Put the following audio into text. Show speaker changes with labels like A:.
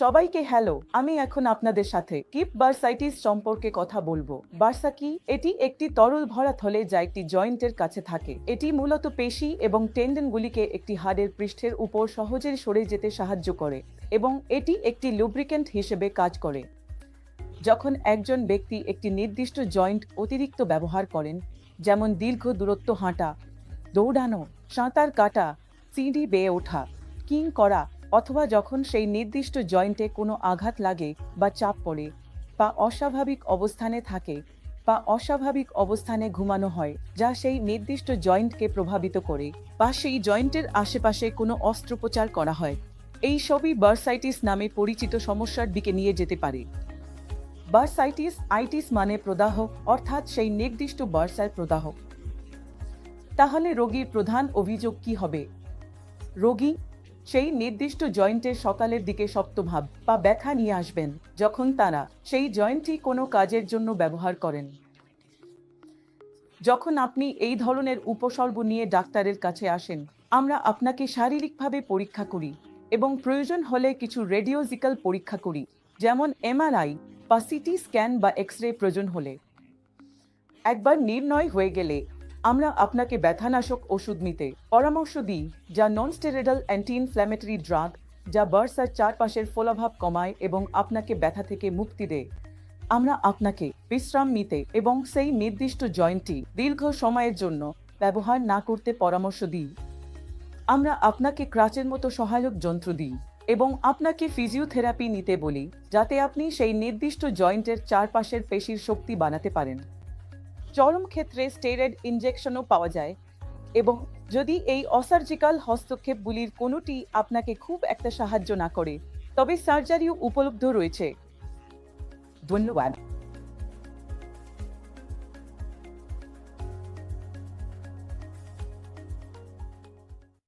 A: সবাইকে হ্যালো, আমি এখন আপনাদের সাথে কিপ বার্সাইটিস সম্পর্কে কথা বলব। বার্সা কি? এটি একটি তরল ভরা থলে যা একটি জয়েন্টের কাছে থাকে। এটি মূলত পেশি এবং টেন্ডনগুলিকে একটি হাড়ের পৃষ্ঠের উপর সহজে সরে যেতে সাহায্য করে এবং এটি একটি লুব্রিকেন্ট হিসেবে কাজ করে। যখন একজন ব্যক্তি একটি নির্দিষ্ট জয়েন্ট অতিরিক্ত ব্যবহার করেন, যেমন দীর্ঘ দূরত্ব হাঁটা, দৌড়ানো, সাঁতার কাটা, সিঁড়ি বেয়ে ওঠা, কিং করা অথবা যখন সেই নির্দিষ্ট জয়েন্টে কোনো আঘাত লাগে বা চাপ পড়ে, বা অস্বাভাবিক অবস্থানে থাকে, বা অস্বাভাবিক অবস্থানে ঘুমানো হয়, যা সেই নির্দিষ্ট জয়েন্টকে প্রভাবিত করে, বা সেই জয়েন্টের আশেপাশে কোনো অস্ত্রোপচার করা হয়। এই সবই বার্সাইটিস নামে পরিচিত সমস্যার দিকে নিয়ে যেতে পারে। বার্সাইটিস আইটিস মানে প্রদাহ, অর্থাৎ সেই নির্দিষ্ট বার্সার প্রদাহ। তাহলে রোগীর প্রধান অভিযোগ কি হবে? রোগী সেই নির্দিষ্ট জয়েন্টের সকালের দিকে শক্তভাব বা ব্যথা নিয়ে আসবেন, যখন তারা সেই জয়েন্টটি কোনো কাজের জন্য ব্যবহার করেন। যখন আপনি এই ধরনের উপসর্গ নিয়ে ডাক্তারের কাছে আসেন, আমরা আপনাকে শারীরিকভাবে পরীক্ষা করি এবং প্রয়োজন হলে কিছু রেডিওজিক্যাল পরীক্ষা করি, যেমন এমআরআই, বা সিটি স্ক্যান বা এক্স রে প্রয়োজন হলে। একবার নির্ণয় হয়ে গেলে আমরা আপনাকে ব্যথানাশক ওষুধ নিতে পরামর্শ দিই যা non steroidal anti inflammatory drug যা বার্সার চারপাশের ফলাভাব কমায় এবং আপনাকে ব্যথা থেকে মুক্তি দেয়। আমরা আপনাকে বিশ্রাম নিতে এবং সেই নির্দিষ্ট জয়েন্টটি দীর্ঘ সময়ের জন্য ব্যবহার না করতে পরামর্শ দিই। আমরা আপনাকে ক্রাচের মতো সহায়ক যন্ত্র দিই এবং আপনাকে ফিজিওথেরাপি নিতে বলি যাতে আপনি সেই নির্দিষ্ট জয়েন্টের চারপাশের পেশির শক্তি বানাতে পারেন। চরম ক্ষেত্রে স্টেরয়েড ইনজেকশনও পাওয়া যায় এবং যদি এই অসার্জিক্যাল হস্তক্ষেপগুলির কোনোটি আপনাকে খুব একটা সাহায্য না করে, তবে সার্জারিও উপলব্ধ রয়েছে। ধন্যবাদ।